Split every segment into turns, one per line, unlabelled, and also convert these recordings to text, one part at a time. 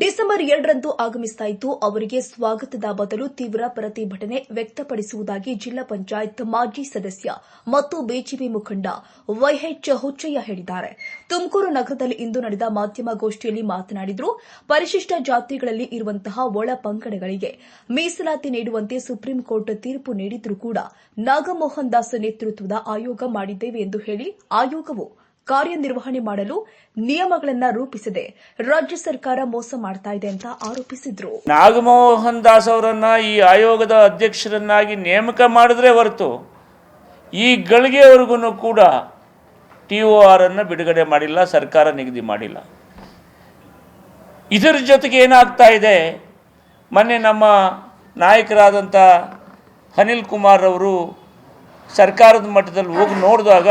December ಎರಡರಂದು ಆಗಮಿಸ್ತಾ ಇದ್ದು, ಅವರಿಗೆ ಸ್ವಾಗತದ ಬದಲು ತೀವ್ರ ಪ್ರತಿಭಟನೆ ವ್ಯಕ್ತಪಡಿಸುವುದಾಗಿ ಜಿಲ್ಲಾ ಪಂಚಾಯತ್ ಮಾಜಿ ಸದಸ್ಯ ಮತ್ತು ಬಿಜೆಪಿ ಮುಖಂಡ ವೈಹೆಚ್ ಹುಚ್ಚಯ್ಯ ಹೇಳಿದ್ದಾರೆ. ತುಮಕೂರು ನಗರದಲ್ಲಿ ಇಂದು ನಡೆದ ಮಾಧ್ಯಮಗೋಷ್ಠಿಯಲ್ಲಿ ಮಾತನಾಡಿದರು, ಪರಿಶಿಷ್ಟ ಜಾತಿಗಳಲ್ಲಿ ಇರುವಂತಹ ಒಳ ಪಂಗಡಗಳಿಗೆ ಮೀಸಲಾತಿ ನೀಡುವಂತೆ ಸುಪ್ರೀಂ ಕೋರ್ಟ್ ತೀರ್ಪು ನೀಡಿದ್ರೂ ಕೂಡ ನಾಗಮೋಹನ್ ದಾಸ್ ನೇತೃತ್ವದ ಆಯೋಗ ಮಾಡಿದ್ದೇವೆ ಎಂದು ಹೇಳಿ ಆಯೋಗವು ಕಾರ್ಯನಿರ್ವಹಣೆ ಮಾಡಲು ನಿಯಮಗಳನ್ನು ರೂಪಿಸದೆ ರಾಜ್ಯ ಸರ್ಕಾರ ಮೋಸ ಮಾಡ್ತಾ ಇದೆ ಅಂತ ಆರೋಪಿಸಿದ್ರು.
ನಾಗಮೋಹನ್ ದಾಸ್ ಅವರನ್ನ ಈ ಆಯೋಗದ ಅಧ್ಯಕ್ಷರನ್ನಾಗಿ ನೇಮಕ ಮಾಡಿದ್ರೆ ಹೊರತು ಈ ಗಳಿಗೆವರೆಗೂ ಕೂಡ ಟಿ ಒ ಆರ್ ಅನ್ನು ಬಿಡುಗಡೆ ಮಾಡಿಲ್ಲ, ಸರ್ಕಾರ ನಿಗದಿ ಮಾಡಿಲ್ಲ. ಇದರ ಜೊತೆಗೆ ಏನಾಗ್ತಾ ಇದೆ? ಮೊನ್ನೆ ನಮ್ಮ ನಾಯಕರಾದಂಥ ಅನಿಲ್ ಕುಮಾರ್ ಅವರು ಸರ್ಕಾರದ ಮಟ್ಟದಲ್ಲಿ ಹೋಗಿ ನೋಡಿದಾಗ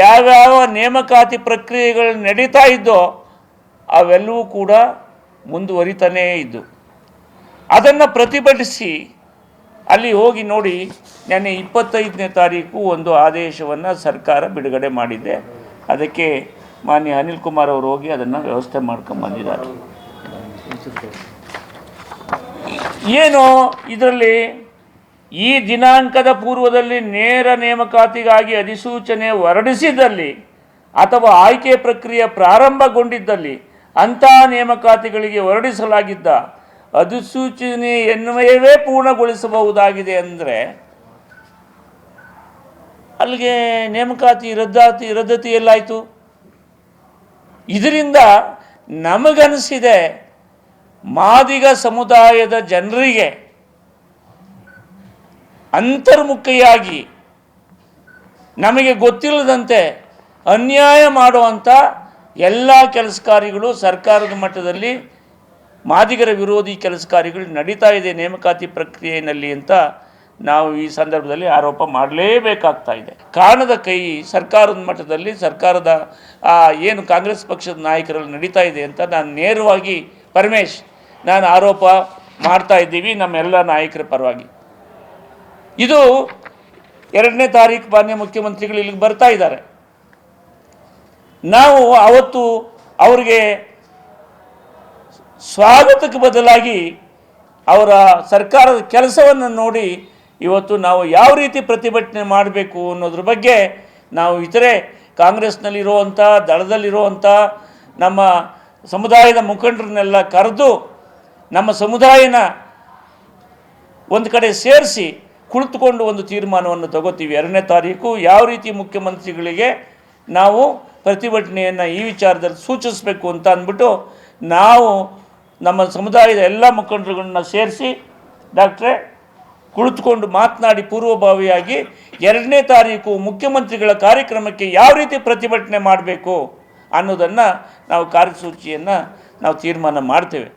ಯಾವ್ಯಾವ ನೇಮಕಾತಿ ಪ್ರಕ್ರಿಯೆಗಳು ನಡೀತಾ ಇದ್ದೋ ಅವೆಲ್ಲವೂ ಕೂಡ ಮುಂದುವರಿತಾನೇ ಇದ್ದು. ಅದನ್ನು ಪ್ರತಿಭಟಿಸಿ ಅಲ್ಲಿ ಹೋಗಿ ನೋಡಿ ನೆನ್ನೆ ಇಪ್ಪತ್ತೈದನೇ ತಾರೀಕು ಒಂದು ಆದೇಶವನ್ನು ಸರ್ಕಾರ ಬಿಡುಗಡೆ ಮಾಡಿದೆ. ಅದಕ್ಕೆ ಮಾನ್ಯ ಅನಿಲ್ ಕುಮಾರ್ ಅವರು ಹೋಗಿ ಅದನ್ನು ವ್ಯವಸ್ಥೆ ಮಾಡ್ಕೊಂಡು ಬಂದಿದ್ದಾರೆ. ಏನು ಇದರಲ್ಲಿ ಈ ದಿನಾಂಕದ ಪೂರ್ವದಲ್ಲಿ ನೇರ ನೇಮಕಾತಿಗಾಗಿ ಅಧಿಸೂಚನೆ ಹೊರಡಿಸಿದಲ್ಲಿ ಅಥವಾ ಆಯ್ಕೆ ಪ್ರಕ್ರಿಯೆ ಪ್ರಾರಂಭಗೊಂಡಿದ್ದಲ್ಲಿ ಅಂತಹ ನೇಮಕಾತಿಗಳಿಗೆ ಹೊರಡಿಸಲಾಗಿದ್ದ ಅಧಿಸೂಚನೆಯನ್ವಯವೇ ಪೂರ್ಣಗೊಳಿಸಬಹುದಾಗಿದೆ ಅಂದರೆ ಅಲ್ಲಿಗೆ ನೇಮಕಾತಿ ರದ್ದಾತಿ ರದ್ದತಿ ಎಲ್ಲಾಯಿತು ಇದರಿಂದ ನಮಗನಿಸಿದೆ ಮಾದಿಗ ಸಮುದಾಯದ ಜನರಿಗೆ ಅಂತರ್ಮುಖಿಯಾಗಿ ನಮಗೆ ಗೊತ್ತಿಲ್ಲದಂತೆ ಅನ್ಯಾಯ ಮಾಡುವಂಥ ಎಲ್ಲ ಕೆಲಸ ಕಾರ್ಯಗಳು ಸರ್ಕಾರದ ಮಟ್ಟದಲ್ಲಿ ಮಾದಿಗರ ವಿರೋಧಿ ಕೆಲಸ ಕಾರ್ಯಗಳು ನಡೀತಾ ಇದೆ ನೇಮಕಾತಿ ಪ್ರಕ್ರಿಯೆಯಲ್ಲಿ ಅಂತ ನಾವು ಈ ಸಂದರ್ಭದಲ್ಲಿ ಆರೋಪ ಮಾಡಲೇಬೇಕಾಗ್ತಾ ಇದೆ. ಕಾರಣದ ಕೈ ಸರ್ಕಾರದ ಮಟ್ಟದಲ್ಲಿ ಸರ್ಕಾರದ ಏನು ಕಾಂಗ್ರೆಸ್ ಪಕ್ಷದ ನಾಯಕರಲ್ಲಿ ನಡೀತಾ ಇದೆ ಅಂತ ನಾನು ನೇರವಾಗಿ ಪರಮೇಶ್, ನಾನು ಆರೋಪ ಮಾಡ್ತಾ ಇದ್ದೀವಿ ನಮ್ಮೆಲ್ಲ ನಾಯಕರ ಪರವಾಗಿ. ಇದು ಎರಡನೇ ತಾರೀಕು ಮಾನ್ಯ ಮುಖ್ಯಮಂತ್ರಿಗಳು ಇಲ್ಲಿಗೆ ಬರ್ತಾ ಇದ್ದಾರೆ. ನಾವು ಅವತ್ತು ಅವರಿಗೆ ಸ್ವಾಗತಕ್ಕೆ ಬದಲಾಗಿ ಅವರ ಸರ್ಕಾರದ ಕೆಲಸವನ್ನು ನೋಡಿ ಇವತ್ತು ನಾವು ಯಾವ ರೀತಿ ಪ್ರತಿಭಟನೆ ಮಾಡಬೇಕು ಅನ್ನೋದ್ರ ಬಗ್ಗೆ ನಾವು ಇತರೆ ಕಾಂಗ್ರೆಸ್ನಲ್ಲಿರುವಂಥ, ದಳದಲ್ಲಿರುವಂಥ, ನಮ್ಮ ಸಮುದಾಯದ ಮುಖಂಡರನ್ನೆಲ್ಲ ಕರೆದು ನಮ್ಮ ಸಮುದಾಯನ ಒಂದು ಕಡೆ ಸೇರಿಸಿ ಕುಳಿತುಕೊಂಡು ಒಂದು ತೀರ್ಮಾನವನ್ನು ತಗೋತೀವಿ. ಎರಡನೇ ತಾರೀಕು ಯಾವ ರೀತಿ ಮುಖ್ಯಮಂತ್ರಿಗಳಿಗೆ ನಾವು ಪ್ರತಿಭಟನೆಯನ್ನು ಈ ವಿಚಾರದಲ್ಲಿ ಸೂಚಿಸಬೇಕು ಅಂತ ಅಂದ್ಬಿಟ್ಟು ನಾವು ನಮ್ಮ ಸಮುದಾಯದ ಎಲ್ಲ ಮುಖಂಡರುಗಳನ್ನ ಸೇರಿಸಿ ಡಾಕ್ಟ್ರೇ ಕುಳಿತುಕೊಂಡು ಮಾತನಾಡಿ ಪೂರ್ವಭಾವಿಯಾಗಿ ಎರಡನೇ ತಾರೀಕು ಮುಖ್ಯಮಂತ್ರಿಗಳ ಕಾರ್ಯಕ್ರಮಕ್ಕೆ ಯಾವ ರೀತಿ ಪ್ರತಿಭಟನೆ ಮಾಡಬೇಕು ಅನ್ನೋದನ್ನು ನಾವು ಕಾರ್ಯಸೂಚಿಯನ್ನು ನಾವು ತೀರ್ಮಾನ ಮಾಡ್ತೇವೆ.